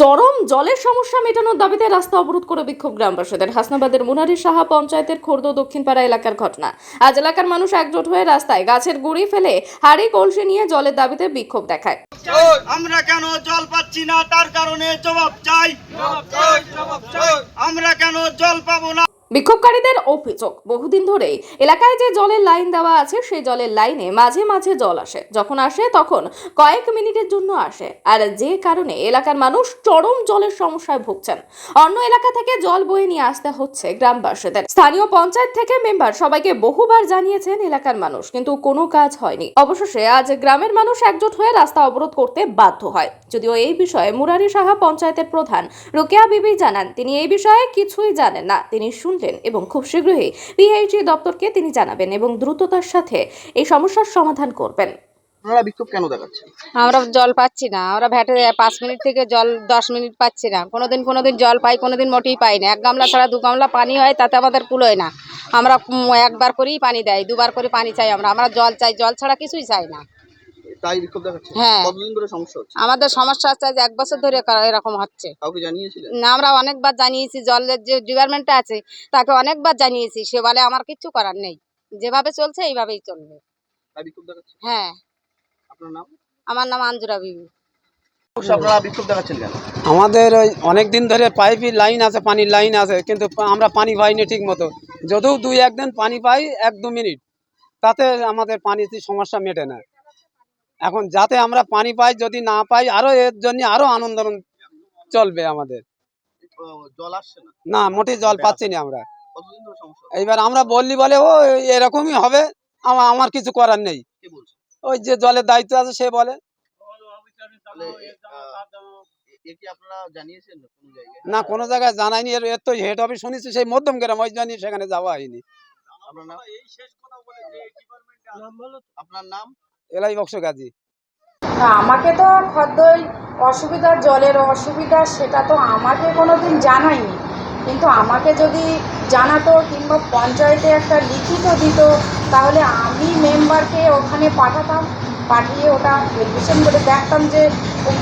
চরম জলের সমস্যা মেটানোর দাবিতে রাস্তা অবরোধ করে বিক্ষোভ গ্রামবাসীদের। হাসনাবাদের মুনারি সাহা পঞ্চায়েতের খোর্দ দক্ষিণপাড়া এলাকার ঘটনা। আজ এলাকার মানুষ একজোট হয়ে রাস্তায় গাছের গুড়ি ফেলে হাড়ি কলসি নিয়ে জলের দাবিতে বিক্ষোভ দেখায়। আমরা কেন জল পাচ্ছি না? তার কারণে জবাব চাই। আমরা কেন জল পাবো না? বিক্ষোভকারীদের অভিযোগ, বহুদিন ধরেই এলাকায় যে জলের লাইন দেওয়া আছে, সেই জলের লাইনে মাঝে মাঝে জল আসে। যখন আসে, তখন কয়েক মিনিটের জন্য আসে। আর যে কারণে এলাকার মানুষ চরম জলের সমস্যায় ভুগছেন। অন্য এলাকা থেকে জল বয়ে নিয়ে আসতে হচ্ছে গ্রামবাসীদের। স্থানীয় পঞ্চায়েত থেকে মেম্বার সবাইকে বহুবার জানিয়েছেন এলাকার মানুষ, কিন্তু কোনো কাজ হয়নি। অবশেষে আজ গ্রামের মানুষ একজোট হয়ে রাস্তা অবরোধ করতে বাধ্য হয়। যদিও এই বিষয়ে মুরারি সাহা পঞ্চায়েতের প্রধান রোকেয়া বিবি জানান, তিনি এই বিষয়ে কিছুই জানেন না। তিনি শুনলেন এবং খুব শীঘ্রই পিএইচই দপ্তরকে তিনি জানাবেন এবং দ্রুততার সাথে এই সমস্যার সমাধান করবেন। আপনারা বিক্ষোভ কেন দেখাচ্ছেন? আমরা জল পাচ্ছি না। আমরা ভ্যাটে পাঁচ মিনিট থেকে জল দশ মিনিট পাচ্ছি না। কোনোদিন কোনোদিন জল পাই কোনোদিন মোটেই পাই না। এক গামলা ছাড়া দু গামলা পানি হয় তাতে আমাদের কুলোয় না। আমরা একবার করেই পানি দেয় দুবার করে পানি চাই আমরা। আমরা জল চাই জল ছাড়া কিছুই চাই না। তাই বিক্ষোভ দেখাচ্ছেন হ্যাঁ। কতদিন ধরে সমস্যা হচ্ছে? আমাদের সমস্যা হচ্ছে যে এক বছর ধরে এরকম হচ্ছে। কাউকে জানিয়েছিলেন না আমরা অনেকবার জানিয়েছি জলের যে ডিপার্টমেন্টটা আছে তাকে অনেকবার জানিয়েছি। সে বলে আমার কিচ্ছু করার নেই। যেভাবে চলছে এইভাবেই চলবে। তাই বিক্ষোভ দেখাচ্ছেন হ্যাঁ। আপনার নাম? আমার নাম আঞ্জুরা বিবি। আমাদের ওই অনেক দিন ধরে পাইপের লাইন আছে পানির লাইন আছে কিন্তু আমরা পানি পাইনি ঠিক মতো। যদিও দুই একদিন পানি পাই এক দু মিনিট। তাতে আমাদের পানিতে সমস্যা মেটে না। এখন যাতে আমরা পানি পাই যদি না পাই আরও এর জন্য আরও আন্দোলন চলবে আমাদের জল আসছে না না মোটে জল পাচ্ছি না আমরা? এইবার আমরা বললি বলে ও এরকমই হবে আমার আমার কিছু করার নেই ওই যে জলের দায়িত্ব আছে সে বলে না কোনো জায়গায় জানাইনি এর এর তো হেড অফিস শুনেছি সেই মধ্যম গ্রাম ওই জন্য সেখানে যাওয়া হয়নি আপনার নাম এলাই বক্স গাজী। আমাকে তো খদ্দই অসুবিধা জলের অসুবিধা সেটা তো আমাকে কোনো দিন জানায়নি। কিন্তু আমাকে যদি জানাতো কিংবা পঞ্চায়েতে একটা লিখিত দিত, তাহলে আমি মেম্বারকে ওখানে পাঠাতাম, পাঠিয়ে ওটা ভেরিফিকেশন করে দেখতাম যে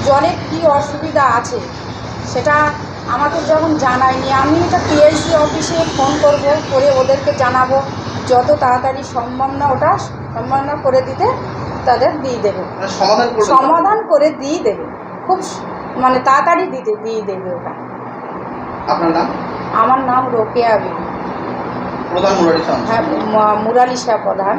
জলের কী অসুবিধা আছে। সেটা আমাকে যখন জানায়নি, আমি এটা পিএইচডি অফিসে ফোন করব, করে ওদেরকে জানাব, যত তাড়াতাড়ি সম্ভব না ওটা সম্ভব না করে দিতে। তাদের দিয়ে দেবো। মানে সমাধান করে দিয়ে দেবে। খুব মানে তাড়াতাড়ি দিতে দিয়ে দেবে ওটা। আপনার নাম? আমার নাম রোকেয়া বিবি প্রধান মুরালি হ্যাঁ মু- মুরালি শাহ প্রধান।